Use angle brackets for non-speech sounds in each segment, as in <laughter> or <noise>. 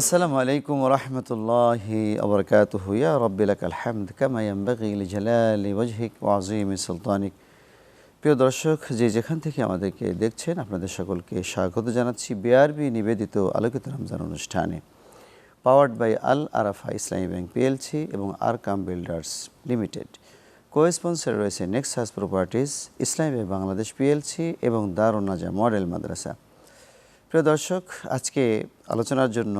আসসালামু আলাইকুম রহমতুল্লাহি আবরকাত হুয়া রব্বিলাক আলহামদ কামায়াম্বাগিল জালালি ওয়াজহিক ওয়াজিম সুলতানিক। প্রিয় দর্শক, যে যেখান থেকে আমাদেরকে দেখছেন, আপনাদের সকলকে স্বাগত জানাচ্ছি বিআরবি নিবেদিত আলোকিত রমজান অনুষ্ঠানে। Powered by Al Arafah Islami bank PLC এবং আরকাম বিল্ডার্স লিমিটেড। কো রয়েছে Nexus House properties Islami bank Bangladesh PLC এবং দারুণ নাজা মডেল মাদ্রাসা। প্রিয় দর্শক, আজকে আলোচনার জন্য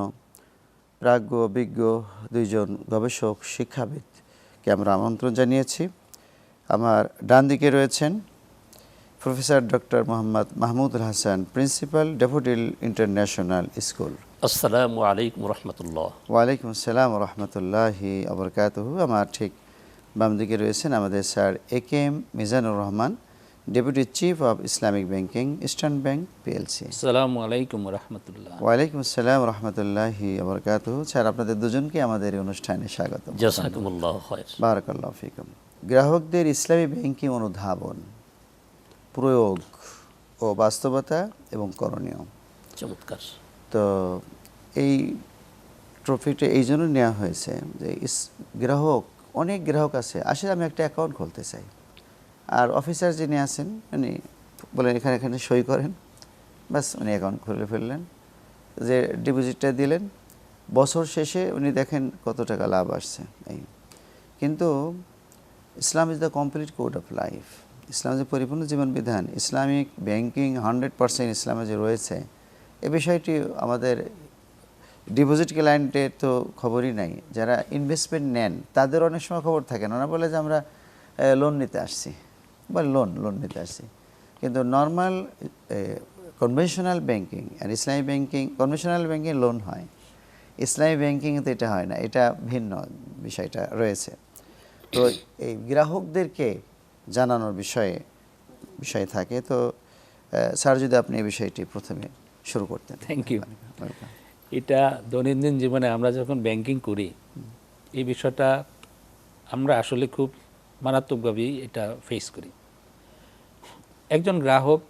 প্রাজ্ঞ অভিজ্ঞ দুইজন গবেষক শিক্ষাবিদকে আমরা আমন্ত্রণ জানিয়েছি। আমার ডান দিকে রয়েছেন professor doctor Mohammad Mahmudul Hasan principal Daffodil international school. আসসালামু আলাইকুম রহমতুল্লাহ। ওয়ালাইকুম আসসালাম রহমতুল্লাহি আবরকাতহ আমার ঠিক বাম দিকে রয়েছেন আমাদের sir A K M Mizanur Rahman. Deputy chief of Islamic banking Eastern bank PLC আসসালামু আলাইকুম রহমতুল্লাহ ওয়ালাইকুম আসসালাম রহমতুল্লাহি আবরকাতহ স্যার আপনাদের দুজনকে আমাদের এই অনুষ্ঠানে স্বাগত বারাকাল্লাহ ফিকুম। গ্রাহকদের ইসলামী ব্যাংকিং অনুধাবন প্রয়োগ ও বাস্তবতা এবং করণীয়। চমৎকার। তো এই ট্রফিটা এই জন্য নেওয়া হয়েছে যে গ্রাহক অনেক গ্রাহক আছে। আসলে আমি একটা অ্যাকাউন্ট খুলতে চাই। আর অফিসার যিনি আছেন, উনি বলেন, এখানে এখানে সই করেন। বাস উনি অ্যাকাউন্ট খুলে ফেললেন। যে ডিপোজিটটা দিলেন, বছর শেষে উনি দেখেন কত টাকা লাভ আসছে। এই। কিন্তু Islam is the complete code of life ইসলাম যে পরিপূর্ণ জীবন বিধান, ইসলামিক ব্যাংকিং হান্ড্রেড পার্সেন্ট ইসলামে যে রয়েছে, এ বিষয়টি আমাদের ডিপোজিট ক্লায়েন্টে তো খবরই নাই। যারা ইনভেস্টমেন্ট নেন, তাদের অনেক সময় খবর থাকে না। বলে যে আমরা লোন নিতে আসছি। বা লোন লোন নিতে আসছি। কিন্তু নর্মাল কনভেনশনাল ব্যাংকিং আর ইসলামী ব্যাংকিং কনভেনশনাল ব্যাংকিং লোন হয়। ইসলামী ব্যাংকিং তো এটা হয় না এটা ভিন্ন বিষয়টা রয়েছে। তো এই গ্রাহকদেরকে জানানোর বিষয়ে বিষয় থাকে। তো স্যার যদি আপনি এই বিষয়টি প্রথমে শুরু করতেন। থ্যাংক ইউ এটা দৈনন্দিন জীবনে আমরা যখন ব্যাংকিং করি এই বিষয়টা আমরা আসলে খুব মারাত্মকভাবেই এটা ফেস করি। একজন গ্রাহক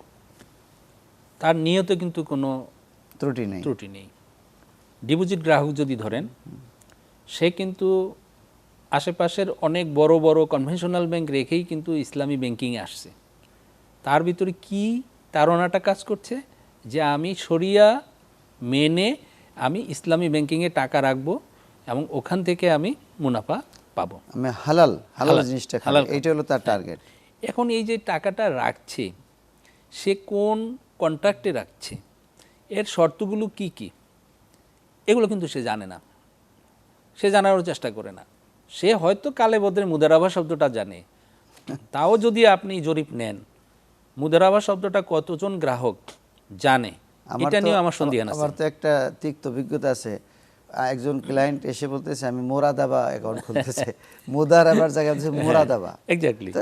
তার নিয়ত কিন্তু কোনো ত্রুটি নেই। ত্রুটি নেই। ডিপোজিট গ্রাহক যদি ধরেন সে কিন্তু আশেপাশের অনেক বড় বড় কনভেনশনাল ব্যাংক রেখেই কিন্তু ইসলামী ব্যাংকিংয়ে আসছে। তার ভিতরে কি তাড়নাটা কাজ করছে? যে আমি শরিয়া মেনে আমি ইসলামী ব্যাংকিংয়ে টাকা রাখব এবং ওখান থেকে আমি মুনাফা পাবো। আমি হালাল হালাল হালাল, জিনিসটা হালাল এইটা হলো তার টার্গেট এখন এই যে টাকাটা রাখছে সে কোন কন্ট্রাক্টে রাখছে এর শর্তগুলো কি কি? এগুলো কিন্তু সে জানে না। সে জানারও চেষ্টা করে না। সে হয়তো কালে বদ্রে মুদারাবা শব্দটা জানে। তাও যদি আপনি জরিপ নেন মুদারাবা শব্দটা কতজন গ্রাহক জানে? এটা নিয়ে আমার সন্দেহ আছে। আমার তো একটা তিক্ত অভিজ্ঞতা আছে। একজন ক্লায়েন্ট এসে বলতেছে আমি মোরাদাবা অ্যাকাউন্ট খুলতেছে। <laughs> মোদারাবার জায়গায় বলছে মোরাদাবা। এক্স্যাক্টলি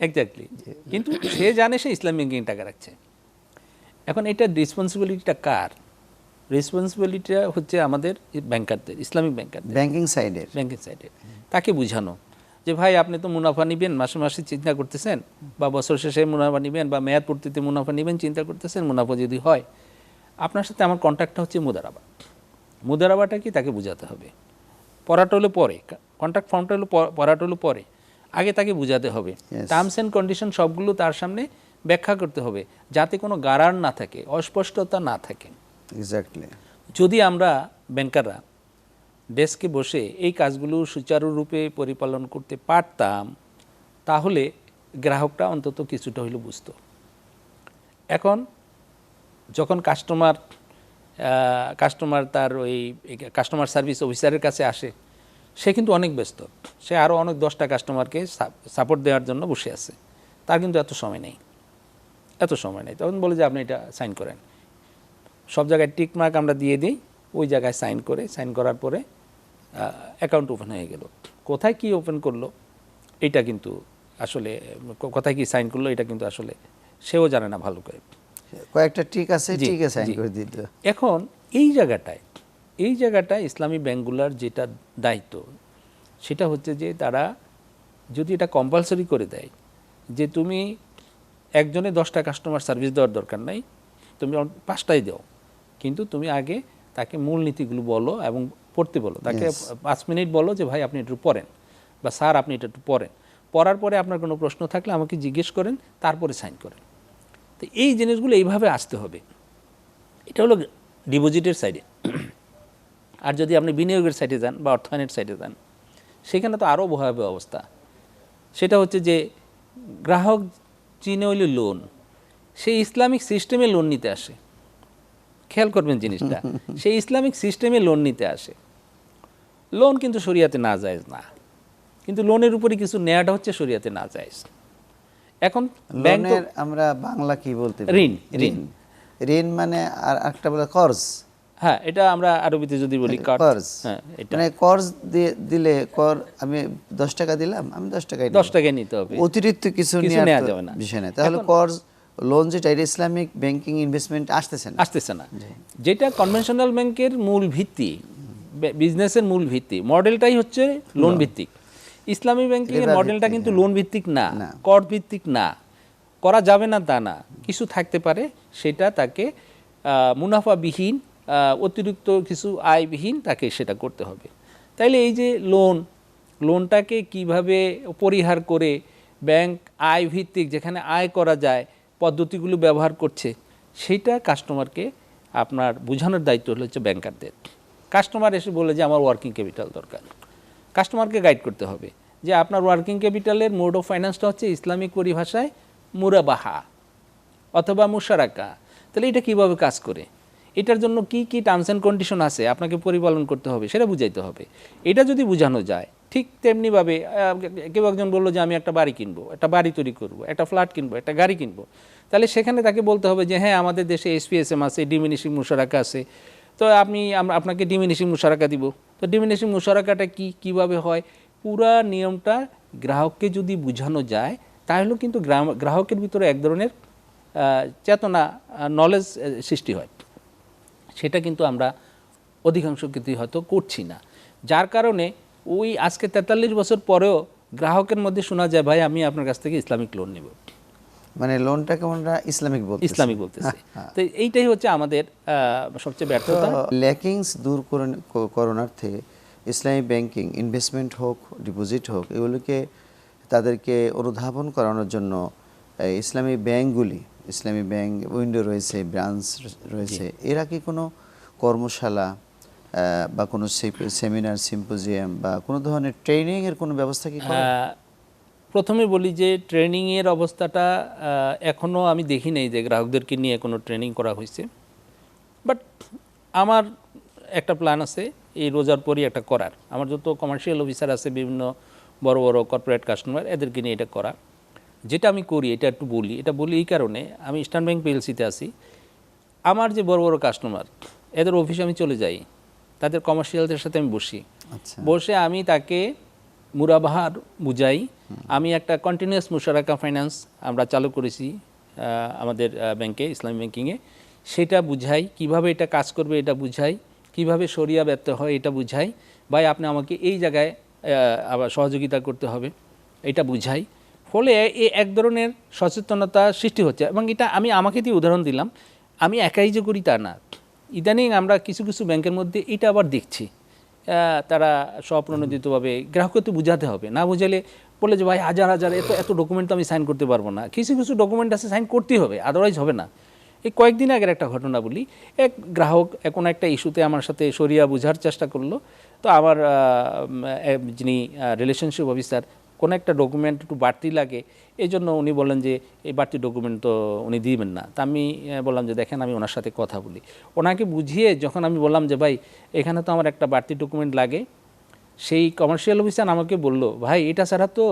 এক্স্যাক্টলি কিন্তু সে জানে সে ইসলাম ব্যাংকিং টাকা রাখছে। এখন এটা রেসপন্সিবিলিটিটা কার? রেসপন্সিবিলিটিটা হচ্ছে আমাদের ব্যাংকারদের ইসলামিক ব্যাংকার ব্যাংকিং সাইডের ব্যাংকিং সাইডে তাকে বুঝানো যে ভাই আপনি তো মুনাফা নেবেন মাসে মাসে চিন্তা করতেছেন বা বছর শেষে মুনাফা নেবেন বা মেয়াদ পূর্তিতে মুনাফা নেবেন চিন্তা করতেছেন মুনাফা যদি হয় আপনার সাথে আমার কন্ট্যাক্টটা হচ্ছে মুদারাবা। মুদারাবাটা কি? তাকে বোঝাতে হবে। পড়াটা হলো পরে। কন্ট্রাক্ট ফর্মটা হলো পড়াটা হলো পরে। আগে তাকে বোঝাতে হবে। টার্মস অ্যান্ড কন্ডিশন সবগুলো তার সামনে ব্যাখ্যা করতে হবে যাতে কোনো গারার না থাকে অস্পষ্টতা না থাকে। এক্স্যাক্টলি যদি আমরা ব্যাংকাররা ডেস্কে বসে এই কাজগুলো সুচারুরূপে পরিপালন করতে পারতাম তাহলে গ্রাহকটা অন্তত কিছুটা হইলে বুঝত। এখন যখন কাস্টমার কাস্টমার তার ওই কাস্টমার সার্ভিস অফিসারের কাছে আসে সে কিন্তু অনেক ব্যস্ত। সে আরও অনেক দশটা কাস্টমারকে সাপোর্ট দেওয়ার জন্য বসে আছে। তার কিন্তু এত সময় নেই। এত সময় নেই। তখন বলে যে আপনি এটা সাইন করেন। সব জায়গায় টিক মার্ক আমরা দিয়ে দিই। ওই জায়গায় সাইন করে সাইন করার পরে অ্যাকাউন্ট ওপেন হয়ে গেল। কোথায় কি ওপেন করল এটা কিন্তু আসলে কোথায় কি সাইন করল এটা কিন্তু আসলে সেও জানে না ভালো করে। কয়েকটা ঠিক আছে সাইন করে এখন এই জায়গাটায় এই জায়গাটায় ইসলামী ব্যাংকগুলোর যেটা দায়িত্ব সেটা হচ্ছে যে তারা যদি এটা কম্পালসারি করে দেয় যে তুমি একজনে দশটা কাস্টমার সার্ভিস দেওয়ার দরকার নাই তুমি পাঁচটাই দাও। কিন্তু তুমি আগে তাকে মূল নীতিগুলো বলো এবং পড়তে বলো। তাকে পাঁচ মিনিট বলো যে ভাই আপনি একটু পড়েন বা স্যার আপনি এটা একটু পড়েন। পড়ার পরে আপনার কোনো প্রশ্ন থাকলে আমাকে জিজ্ঞেস করেন তারপরে সাইন করেন। তো এই জিনিসগুলো এইভাবে আসতে হবে। এটা হলো ডিপোজিটের সাইডে আর যদি আপনি বিনিয়োগের সাইডে যান বা অর্থায়নের সাইডে যান সেখানে তো আরও ভয়াবহ অবস্থা। সেটা হচ্ছে যে গ্রাহক চিনে হইল লোন সেই ইসলামিক সিস্টেমে লোন নিতে আসে। খেয়াল করবেন জিনিসটা <laughs> সেই ইসলামিক সিস্টেমে লোন নিতে আসে। লোন কিন্তু শরিয়াতে না যায় না। কিন্তু লোনের উপরে কিছু নেওয়াটা হচ্ছে শরিয়াতে না যায়। এখন ব্যাংকের আমরা বাংলা কি বলতে ঋণ, ঋণ। ঋণ মানে আর একটা বলে কর্জ। হ্যাঁ এটা আমরা আরবিতে যদি বলি কার্ড কর্জ হ্যাঁ এটা। মানে কর্জ দিলে কর আমি দশ টাকা দিলাম আমি দশ টাকাই দশ নিতে হবে। অতিরিক্ত কিছু নেওয়া যাবে না। বিষয় নেই। তাহলে কর্জ লোন যেটা এটা ইসলামিক ব্যাংকিং ইনভেস্টমেন্ট আসতেছে না। আসতেছে না। যেটা কনভেনশনাল ব্যাংকের মূল ভিত্তি বিজনেসের মূল ভিত্তি মডেলটাই হচ্ছে লোন ভিত্তিক। ইসলামী ব্যাংকিং এর মডেলটা কিন্তু লোন ভিত্তিক না না। কর ভিত্তিক না। করা যাবে না তা না। কিছু থাকতে পারে সেটা তাকে আহ, মুনাফাবিহীন অতিরিক্ত কিছু আয়বিহীন তাকে সেটা করতে হবে। তাইলে এই যে লোন লোনটাকে কীভাবে পরিহার করে ব্যাংক আয় ভিত্তিক যেখানে আয় করা যায়, পদ্ধতিগুলো ব্যবহার করছে সেইটা কাস্টমারকে আপনার বোঝানোর দায়িত্ব হলো হচ্ছে ব্যাংকারদের কাস্টমার এসে বলে যে, আমার ওয়ার্কিং ক্যাপিটাল দরকার। কাস্টমারকে গাইড করতে হবে যে, আপনার ওয়ার্কিং ক্যাপিটালের মোড অফ ফাইন্যান্সটা হচ্ছে ইসলামিক পরিভাষায় মুরাবাহা অথবা মুশারাকা। তাহলে এটা কীভাবে কাজ করে? এটার জন্য কি কি টার্মস অ্যান্ড কন্ডিশন আছে আপনাকে পরিপালন করতে হবে সেটা বুঝাইতে হবে। এটা যদি বোঝানো যায়, ঠিক তেমনিভাবে কেউ একজন বলল যে আমি একটা বাড়ি কিনবো, একটা বাড়ি তৈরি করব, একটা ফ্ল্যাট কিনবো, একটা গাড়ি কিনবো। তাহলে সেখানে তাকে বলতে হবে যে হ্যাঁ আমাদের দেশে এসপিএসএম আছে ডিমিনিশিং মুশারাকা আছে। তো আপনি আপনাকে ডিমিনিশিং মুশারাকা দিব। তো ডিমিনিশিং মুশারাকাটা কি, কীভাবে হয়? পুরা নিয়মটা গ্রাহককে যদি বোঝানো যায়, তাহলে কিন্তু গ্রাহকের ভিতরে এক ধরনের চেতনা নলেজ সৃষ্টি হয়। সেটা কিন্তু আমরা অধিকাংশ কিন্তু হয়তো করছি না। যার কারণে ওই আজকে তেতাল্লিশ বছর পরেও গ্রাহকের মধ্যে শোনা যায় ভাই আমি আপনার কাছ থেকে ইসলামিক লোন নেব। মানে লোনটাকে আমরা ইসলামিক বলতে ইসলামিক বলতেছে। তো এইটাই হচ্ছে আমাদের সবচেয়ে ব্যর্থতা। ল্যাকিংস দূর করণার্থে ইসলামী ব্যাংকিং ইনভেস্টমেন্ট হোক ডিপোজিট হোক এগুলোকে তাদেরকে অনুধাবন করানোর জন্য ইসলামী ব্যাংকগুলি ইসলামী ব্যাংক উইন্ডো রয়েছে ব্রাঞ্চ রয়েছে। এরা কি কোনো কর্মশালা বা কোনো সেমিনার সিম্পোজিয়াম বা কোনো ধরনের ট্রেনিংয়ের কোনো ব্যবস্থা কি? প্রথমে বলি যে ট্রেনিংয়ের অবস্থাটা এখনও আমি দেখি নাই যে গ্রাহকদেরকে নিয়ে কোনো ট্রেনিং করা হয়েছে। বাট আমার একটা প্ল্যান আছে এই রোজার পরই একটা করার। আমার যত কমার্শিয়াল অফিসার আছে বিভিন্ন বড় বড় কর্পোরেট কাস্টমার এদেরকে নিয়ে এটা করা। যেটা আমি করি এটা একটু বলি এটা বলি এই কারণে আমি ইস্টার্ন ব্যাংক পিএলসিতে আছি। আমার যে বড় বড় কাস্টমার এদের অফিসে আমি চলে যাই তাদের কমার্শিয়ালদের সাথে আমি বসি। আচ্ছা। বসে আমি তাকে মুরাবাহার বুঝাই। আমি একটা কন্টিনিউয়াস মুশারাকা ফাইন্যান্স আমরা চালু করেছি আমাদের ব্যাংকে ইসলামী ব্যাংকিংয়ে সেটা বুঝাই কীভাবে এটা কাজ করবে এটা বুঝাই কীভাবে সরিয়া ব্যর্থ হয় এটা বুঝাই। ভাই আপনি আমাকে এই জায়গায় আবার সহযোগিতা করতে হবে এটা বুঝাই। ফলে এই এক ধরনের সচেতনতা সৃষ্টি হচ্ছে এবং এটা আমি আমাকে দিয়ে উদাহরণ দিলাম, আমি একাই যে করি তা না। ইদানিং আমরা কিছু কিছু ব্যাংকের মধ্যে এটা আবার দেখছি। তারা স্বপ্রণোদিতভাবে গ্রাহককে তো বুঝাতে হবে। না বুঝালে বলে যে, ভাই, হাজার হাজার, এত এত ডকুমেন্ট তো আমি সাইন করতে পারব না। কিছু কিছু ডকুমেন্ট আছে সাইন করতেই হবে আদারওয়াইজ হবে না। এই কয়েকদিন আগের একটা ঘটনা বলি, এক গ্রাহক কোনো একটা ইস্যুতে আমার সাথে সরিয়া বোঝার চেষ্টা করল। তো আমার এ- যিনি রিলেশনশিপ অফিসার কোনো একটা ডকুমেন্ট একটু বাড়তি লাগে এই জন্য উনি বলেন যে এই বাড়তি ডকুমেন্ট তো উনি দিবেন না। তা আমি বললাম যে দেখেন আমি ওনার সাথে কথা বলি। ওনাকে বুঝিয়ে যখন আমি বললাম যে ভাই এখানে তো আমার একটা বাড়তি ডকুমেন্ট লাগে। সেই কমার্শিয়াল অফিসার আমাকে বলল ভাই এটা ছাড়া তো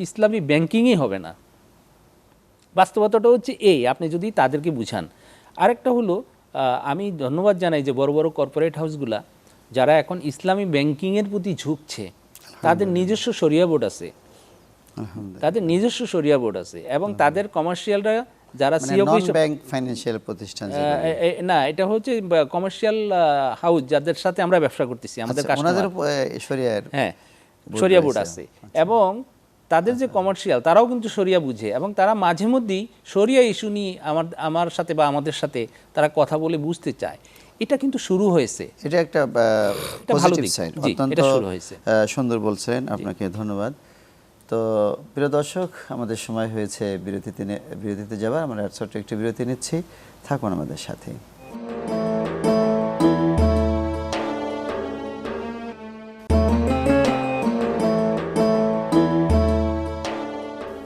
ইসলামী ব্যাংকিংই হবে না। বাস্তবতাটা হচ্ছে এই আপনি যদি তাদেরকে বুঝান। আরেকটা হলো আমি ধন্যবাদ জানাই যে বড় বড় কর্পোরেট হাউসগুলা যারা এখন ইসলামী ব্যাংকিংয়ের প্রতি ঝুঁকছে তাদের নিজস্ব সরিয়া বোর্ড আছে। তাদের নিজস্ব সরিয়া বোর্ড আছে এবং তাদের কমার্শিয়ালরা যারা মানে ব্যাংক ফাইন্যান্সিয়াল প্রতিষ্ঠান না এটা হচ্ছে কমার্শিয়াল হাউস যাদের সাথে আমরা ব্যবসা করতেছি আমাদের আচ্ছা, কাস্টমার ওনাদের শরিয়ার হ্যাঁ সরিয়া বোর্ড আছে। এবং তাদের যে কমার্শিয়াল তারাও কিন্তু সরিয়া বুঝে এবং তারা মাঝে মধ্যেই সরিয়া ইস্যু নিয়ে আমার আমার সাথে বা আমাদের সাথে তারা কথা বলে বুঝতে চায়। এটা কিন্তু শুরু হয়েছে। এটা একটা পজিটিভ সাইড অত্যন্ত। সুন্দর বলছেন। আপনাকে ধন্যবাদ। তো প্রিয় দর্শক, আমাদের সময় হয়েছে বিরতিতে বিরতিতে যাবার। আমরা ছোট্ট একটি বিরতি নিচ্ছি। থাকুন আমাদের সাথে।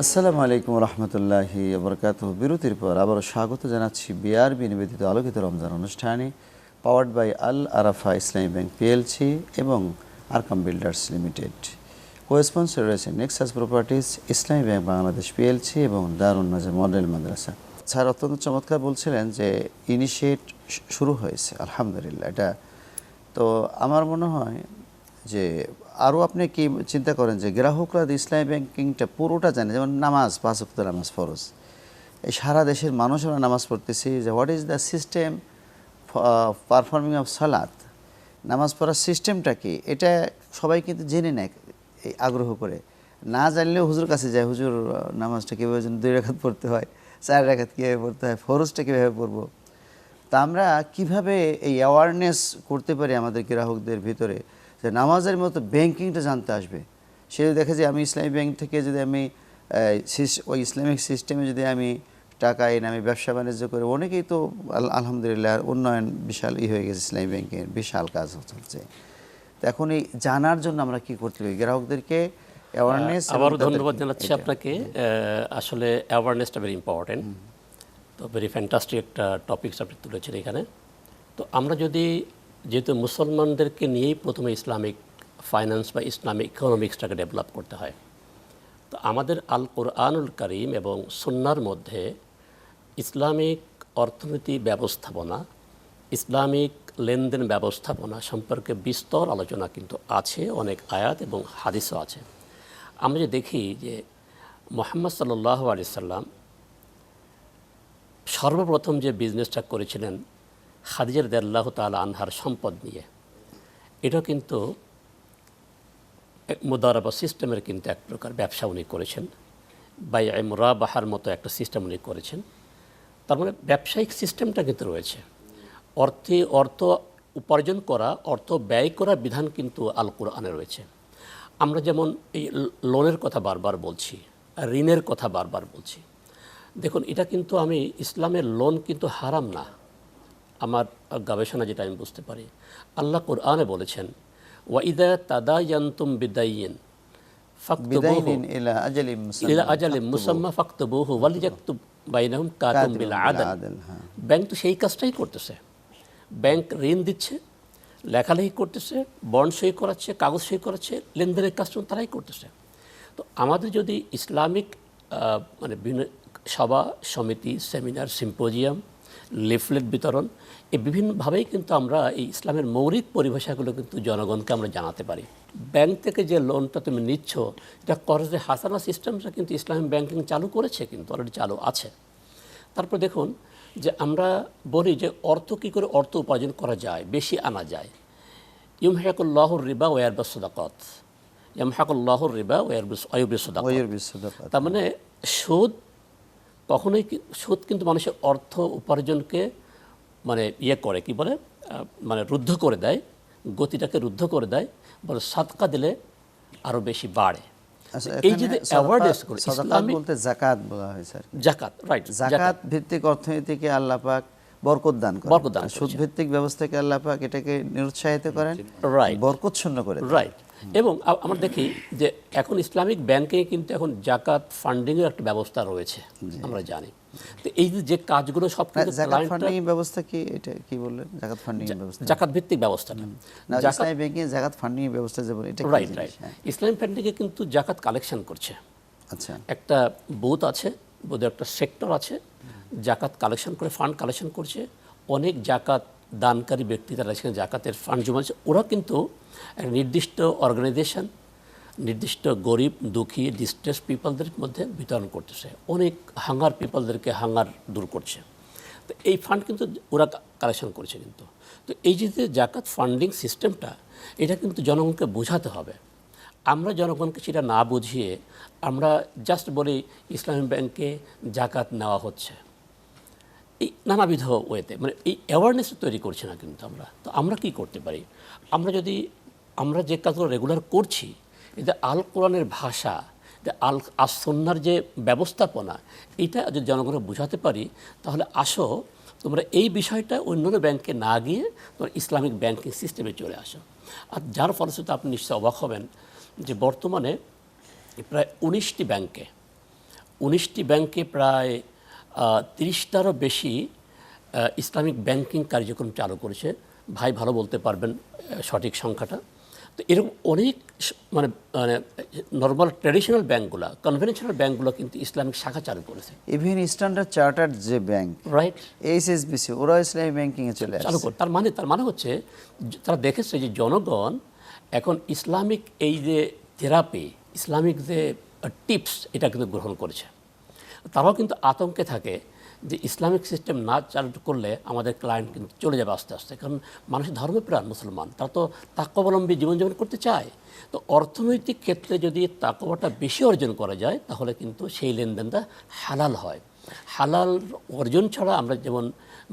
আসসালামু আলাইকুম রহমতুল্লাহি বরকাত বিরতির পর আবারও স্বাগত জানাচ্ছি বিআরবি নিবেদিত আলোকিত রমজান অনুষ্ঠানে powered by Al Arafah Islami bank PLC এবং আরকাম বিল্ডার্স লিমিটেড। কোয়েসপন্সর রয়েছে Nexus properties Islami bank Bangladesh PLC এবং দারুণ নাজা মডেল মাদ্রাসা স্যার, অত্যন্ত চমৎকার বলছিলেন যে ইনিশিয়েট শুরু হয়েছে, আলহামদুলিল্লাহ, এটা তো আমার মনে হয় যে আরও আপনি কি চিন্তা করেন যে গ্রাহকরা ইসলামী ব্যাংকিংটা পুরোটা জানে, যেমন নামাজ, পাঁচ ওয়াক্ত নামাজ ফরজ, এই সারা দেশের মানুষ আমরা নামাজ পড়তেছি যে what is the system performing of সালাত নামাজ পড়ার সিস্টেমটা কি? এটা সবাই কিন্তু জেনে নেয়। আগ্রহ করে। না জানলেও হুজুর কাছে যায়, হুজুর নামাজটা কীভাবে যেন দুই রেখাত পড়তে হয়, চার রেখাত কীভাবে পড়তে হয়, ফরজটা কীভাবে পড়ব? তা আমরা কীভাবে এই অ্যাওয়ারনেস করতে পারি আমাদের গ্রাহকদের ভিতরে? যে নামাজের মতো ব্যাংকিংটা জানতে আসবে। সে দেখে যে আমি ইসলামী ব্যাংক থেকে যদি আমি ওই ইসলামিক সিস্টেমে যদি আমি টাকা এনে আমি ব্যবসা বাণিজ্য করে, অনেকেই তো আলহামদুলিল্লাহ, উন্নয়ন বিশাল ই হয়ে গেছে ইসলামী ব্যাংকের বিশাল কাজ চলছে তো এখন এই জানার জন্য আমরা কি করতে পারি? গ্রাহকদেরকে অ্যাওয়ারনেস আবারও ধন্যবাদ জানাচ্ছি আপনাকে। আসলে অ্যাওয়ারনেসটা ভেরি ইম্পর্টেন্ট তো ভেরি ফ্যান্টাস্টিক একটা টপিকস আপনি তুলেছেন এখানে। তো আমরা যদি যেহেতু মুসলমানদেরকে নিয়েই প্রথমে ইসলামিক ফাইন্যান্স বা ইসলামিক ইকোনমিক্সটাকে ডেভেলপ করতে হয় তো আমাদের আল কোরআনুল করিম এবং সুন্নার মধ্যে ইসলামিক অর্থনীতি ব্যবস্থাপনা ইসলামিক লেনদেন ব্যবস্থাপনা সম্পর্কে বিস্তর আলোচনা কিন্তু আছে, অনেক আয়াত এবং হাদিসও আছে। আমরা যে দেখি যে মোহাম্মদ সাল্লাহ আলি সাল্লাম সর্বপ্রথম যে বিজনেসটা করেছিলেন খাদিজার দেল্লাহ তাল আনহার সম্পদ নিয়ে এটা কিন্তু মুদারাবা সিস্টেমের কিন্তু এক প্রকার ব্যবসা উনি করেছেন। বা মুরা বাহার মতো একটা সিস্টেম উনি করেছেন। তার মানে ব্যবসায়িক সিস্টেমটা কিন্তু রয়েছে। অর্থে অর্থ উপার্জন করা অর্থ ব্যয় করা বিধান কিন্তু আল কোরআনে রয়েছে। আমরা যেমন এই লোনের কথা বারবার বলছি ঋণের কথা বারবার বলছি। দেখুন এটা কিন্তু আমি ইসলামের লোন কিন্তু হারাম না। আমার গবেষণা যেটা আমি বুঝতে পারি। আল্লাহ কোরআনে বলেছেন ওয়াইদা তাদা ইয়ান্তুম বিদাইন। ব্যাংক তো সেই কাজটাই করতেছে। ব্যাংক ঋণ দিচ্ছে, লেখালেখি করতেছে বন্ড সই করাচ্ছে, কাগজ সই করাচ্ছে, লেনদেনের কাজটা তারাই করতেছে। তো আমাদের যদি ইসলামিক মানে বিভিন্ন সভা, সমিতি, সেমিনার, সিম্পোজিয়াম, লিফলেট বিতরণ, এই বিভিন্নভাবেই কিন্তু আমরা এই ইসলামের মৌলিক পরিভাষাগুলো কিন্তু জনগণকে আমরা জানাতে পারি। ব্যাংক থেকে যে লোনটা তুমি নিচ্ছ, এটা কর্জে হাসানা সিস্টেমটা কিন্তু ইসলামিক ব্যাংকিং চালু করেছে কিন্তু অলরেডি চালু আছে। তারপর দেখুন যে আমরা বলি যে অর্থ কী করে অর্থ উপার্জন করা যায় বেশি আনা যায়। ইমহাকুল্লাহর রিবা ওয়ারবাস সদাকত। ইমহাকুল্লাহর রিবা ওয়ারবাস অয়ুবিস সদাকত। তার মানে সুদ কখনোই সুদ কিন্তু মানুষের অর্থ উপার্জনকে মানে ইয়ে করে কি বলে? মানে রুদ্ধ করে দেয় গতিটাকে রুদ্ধ করে দেয় বলে সাতকা দিলে আরও বেশি বাড়ে। এই এখানে যে সাদাকাত- অ্যাওয়ারনেস করে ইসলামিক বলতে জাকাত বলা হয় স্যার। জাকাত রাইট জাকাত ভিত্তিক অর্থনীতিকে আল্লাহ পাক বরকত দান করেন। বরকত দান সুদ ভিত্তিক ব্যবস্থাকে আল্লাহ পাক এটাকে নিরুৎসাহিত করেন Right. বরকত শূন্য করে রাইট এবং আমরা দেখি যে এখন ইসলামিক ব্যাংকে কিন্তু এখন জাকাত ফান্ডিংয়ের একটা ব্যবস্থা রয়েছে আমরা জানি। তো এই যে- কাজগুলো সব কিন্তু জাকাত ফান্ডিং ব্যবস্থা কি? এটা কি বললেন? জাকাত ফান্ডিং ব্যবস্থা। জাকাত ভিত্তিক ব্যবস্থাটা। না ইসলামী ব্যাংকিং জাকাত ফান্ডিং ব্যবস্থা যে বলে এটা রাইট রাইট হ্যাঁ, ইসলাম ফান্ডিংয়ে কিন্তু জাকাত কালেকশন করছে। আচ্ছা। একটা বুথ আছে বোধহয় একটা সেক্টর আছে জাকাত কালেকশন করে ফান্ড কালেকশন করছে। অনেক জাকাত দানকারী ব্যক্তি তারা সেখানে জাকাতের ফান্ড জমাচ্ছে ওরা কিন্তু একটা নির্দিষ্ট অর্গানাইজেশন নির্দিষ্ট গরিব, দুঃখী ডিস্ট্রেস পিপলদের মধ্যে বিতরণ করতেছে। অনেক হাঙ্গার পিপলদেরকে হাঙ্গার দূর করছে। তো এই ফান্ড কিন্তু ওরা কালেকশন করছে কিন্তু। তো এই যে জাকাত ফান্ডিং সিস্টেমটা এটা কিন্তু জনগণকে বোঝাতে হবে। আমরা জনগণকে সেটা না বুঝিয়ে আমরা জাস্ট বলি ইসলামী ব্যাংকে জাকাত নেওয়া হচ্ছে। এই নানাবিধ ওয়েতে মানে এই অ্যাওয়ারনেস তৈরি করছি না কিন্তু আমরা। তো আমরা কি করতে পারি? আমরা যদি, আমরা যে কাজগুলো রেগুলার করছি এতে আল কোরআনের ভাষা যে আল আসন্নার যে ব্যবস্থাপনা, এটা যদি জনগণকে বোঝাতে পারি, তাহলে আসো, তোমরা এই বিষয়টা অন্যান্য ব্যাংকে না গিয়ে তোমরা ইসলামিক ব্যাংকিং সিস্টেমে চলে আসো। আর যার ফলশ্রুতিতে আপনি নিশ্চয় অবাক হবেন যে বর্তমানে প্রায় উনিশটি ব্যাংকে উনিশটি ব্যাংকে প্রায় তিরিশটারও বেশি ইসলামিক ব্যাংকিং কার্যক্রম চালু করেছে। ভাই, ভালো বলতে পারবেন সঠিক সংখ্যাটা। তো এরকম অনেক মানে মানে নর্মাল ট্র্যাডিশনাল ব্যাংকগুলো কনভেনশনাল ব্যাংকগুলো কিন্তু ইসলামিক শাখা চালু করেছে। ইভেন স্ট্যান্ডার্ড চার্টার্ড যে ব্যাংক রাইট এইচএসবিসি ওরাও ইসলামী ব্যাংকিংয়ে চলে চালু কর তার মানে তার মানে হচ্ছে তারা দেখেছে যে জনগণ এখন ইসলামিক এই যে থেরাপি ইসলামিক যে টিপস এটা কিন্তু গ্রহণ করেছে। তারাও কিন্তু আতঙ্কে থাকে যে ইসলামিক সিস্টেম না চালু করলে আমাদের ক্লায়েন্ট কিন্তু চলে যাবে আস্তে আস্তে। কারণ মানুষ ধর্মপ্রাণ মুসলমান, তারা তো তাকবলম্বী জীবনযাপন করতে চায়। তো অর্থনৈতিক ক্ষেত্রে যদি তাকবাটা বেশি অর্জন করা যায়, তাহলে কিন্তু সেই লেনদেনটা হালাল হয়। হালাল অর্জন ছাড়া আমরা যেমন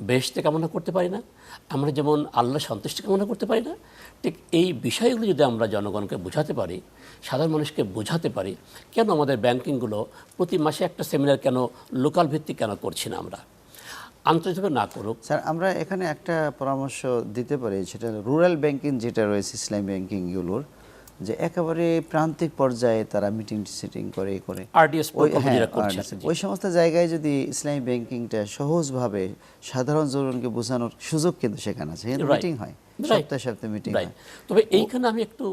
বেহেশতে কামনা করতে পারি না, আমরা যেমন আল্লাহ সন্তুষ্টি কামনা করতে পারি না, ঠিক এই বিষয়গুলো যদি আমরা জনগণকে বোঝাতে পারি, সাধারণ মানুষকে বোঝাতে পারি, কেন আমাদের ব্যাংকিংগুলো প্রতি মাসে একটা সেমিনার কেন লোকাল ভিত্তিক কেন করছি না আমরা? আন্তর্জাতিক না করুক। স্যার, আমরা এখানে একটা পরামর্শ দিতে পারি, সেটা রুরাল ব্যাংকিং যেটা রয়েছে, ইসলামী ব্যাংকিংগুলোর যে একেবারে প্রান্তিক পর্যায়ে তারা মিটিং সিটিং করে করে। ওই হ্যাঁ। ওই সমস্ত জায়গায় যদি ইসলামী ব্যাংকিংটা সহজভাবে সাধারণ জনগণকে বোঝানোর সুযোগ কিন্তু সেখানে আছে. মিটিং হয়। সপ্তাহে সপ্তাহে মিটিং হয়। তবে এইখানে আমি একটু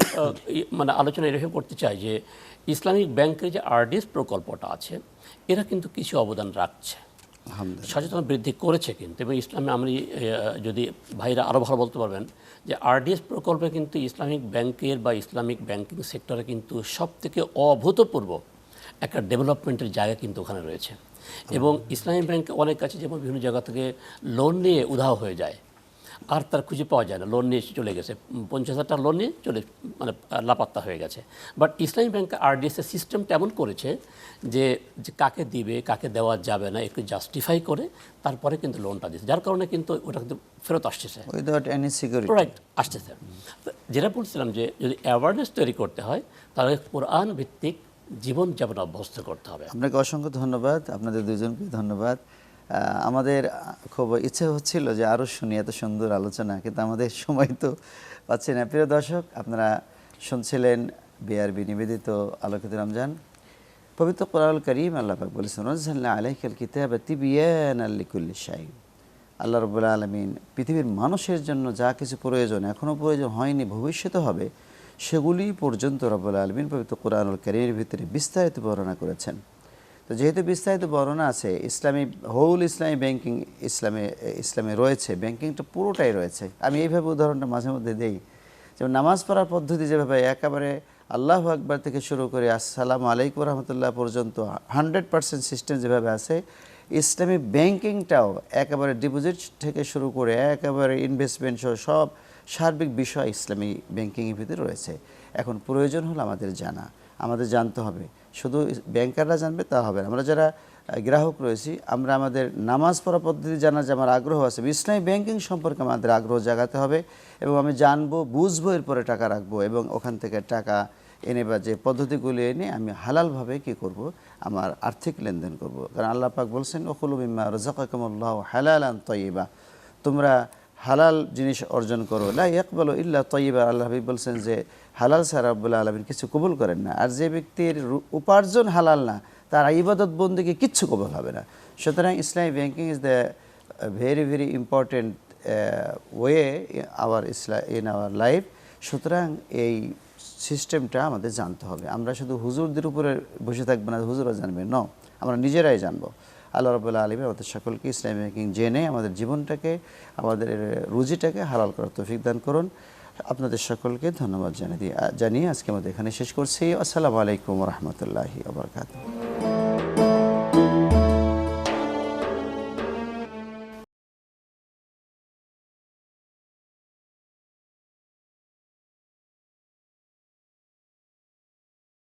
মানে আলোচনা এরকম করতে চাই যে ইসলামিক ব্যাংকের যে আরডিএস প্রকল্পটা আছে এরা কিন্তু কিছু অবদান রাখছে। সচেতনতা বৃদ্ধি করেছে কিন্তু, এবং ইসলামে আমি যদি ভাইরা আরও ভালো বলতে পারবেন যে আরডিএস প্রকল্পে কিন্তু ইসলামিক ব্যাংকের বা ইসলামিক ব্যাংকিং সেক্টরে কিন্তু সব থেকে অভূতপূর্ব একটা ডেভেলপমেন্টের জায়গা কিন্তু ওখানে রয়েছে। এবং ইসলামী ব্যাংক অনেক কাছে যেমন বিভিন্ন জায়গা থেকে লোন নিয়ে উধাও হয়ে যায়। আর তার খুঁজে পাওয়া যায় না। লোন নিয়ে চলে গেছে। পঞ্চাশ হাজার টাকা লোন নিয়ে চলে মানে লাপাত্তা হয়ে গেছে। বাট ইসলামী ব্যাংক আরডিএস এর সিস্টেমটা এমন করেছে যে কাকে দিবে কাকে দেওয়া যাবে না একটু জাস্টিফাই করে তারপরে কিন্তু লোনটা দিচ্ছে যার কারণে কিন্তু ওটা কিন্তু ফেরত আসতেছে। উইদাউট এনি সিকিউরিটি রাইট আসতেছে। যেটা বলছিলাম যে যদি অ্যাওয়ারনেস তৈরি করতে হয় তাহলে কোরআন ভিত্তিক জীবনযাপন অভ্যস্ত করতে হবে। আপনাকে অসংখ্য ধন্যবাদ। আপনাদের দুজনকে ধন্যবাদ। আমাদের খুব ইচ্ছে হচ্ছিল যে আরও শুনি, এত সুন্দর আলোচনা, কিন্তু আমাদের সময় তো পাচ্ছি না। প্রিয় দর্শক, আপনারা শুনছিলেন বিআরবি নিবেদিত আলোকিত রমজান। পবিত্র কোরআল করিম আল্লাহ পাক বলেছেন রজ্জাল্লাহ আলাইকাল কিতাব তিবিয়ান আল্লিকুল্লি শাই। আল্লাহ রবুল্লা আলমিন পৃথিবীর মানুষের জন্য যা কিছু প্রয়োজন এখনও প্রয়োজন হয়নি, ভবিষ্যতে হবে, সেগুলি পর্যন্ত রব্বুল আলমিন পবিত্র কোরআনুল করিমের ভিতরে বিস্তারিত বর্ণনা করেছেন। তো যেহেতু বিস্তারিত বর্ণনা আছে, ইসলামী, হোল ইসলামী ব্যাংকিং ইসলামে ইসলামে রয়েছে, ব্যাংকিংটা পুরোটাই রয়েছে। আমি এইভাবে উদাহরণটা মাঝে মধ্যে দেই। যেমন নামাজ পড়ার পদ্ধতি যেভাবে একেবারে আল্লাহ আকবার থেকে শুরু করে আসসালামু আলাইকুম রহমতুল্লাহ পর্যন্ত হান্ড্রেড পার্সেন্ট সিস্টেম যেভাবে আছে, ইসলামী ব্যাংকিংটাও একেবারে ডিপোজিট থেকে শুরু করে একেবারে ইনভেস্টমেন্ট সহ সব সার্বিক বিষয় ইসলামী ব্যাংকিংয়ের ভিতরে রয়েছে। এখন প্রয়োজন হলো আমাদের জানা। আমাদের জানতে হবে। শুধু ব্যাংকাররা জানবে তা হবে আমরা যারা গ্রাহক রয়েছি, আমরা আমাদের নামাজ পড়া পদ্ধতি জানার যে আমার আগ্রহ আছে ইসলামী ব্যাংকিং সম্পর্কে আমাদের আগ্রহ জাগাতে হবে এবং আমি জানব, বুঝব, এরপরে টাকা রাখব এবং ওখান থেকে টাকা এনে বা যে পদ্ধতিগুলি এনে আমি হালালভাবে কি করব, আমার আর্থিক লেনদেন করব। কারণ আল্লাহ পাক বলছেন, ওকুলু বিম্মা রাজাকাকুমুল্লাহ হালালান তৈবা তোমরা হালাল জিনিস অর্জন করো। লা ইয়াকবালু ইল্লা তৈবা আল্লাহ হাবিব বলছেন যে, হালাল ছাড়া রব্বুল আলমিন কিছু কবুল করেন না। আর যে ব্যক্তির উপার্জন হালাল না, তার ইবাদত বন্দীকে কিচ্ছু কবুল হবে না। সুতরাং Islami banking is the very very important way our Islam, in our life. সুতরাং এই সিস্টেমটা আমাদের জানতে হবে। আমরা শুধু হুজুরদের উপরে বসে থাকব না হুজুরও জানবে। ন, আমরা নিজেরাই জানব। আল্লাহ রবুল্লা আলমী আমাদের সকলকে ইসলামী ব্যাংকিং জেনে আমাদের জীবনটাকে, আমাদের রুজিটাকে হালাল করার তৌফিক দান করুন। আপনাদের সকলকে ধন্যবাদ জানিয়ে জানিয়ে আজকে আমাদের এখানে শেষ করছি। আসসালামু আলাইকুম রহমতুল্লাহি আবরকাত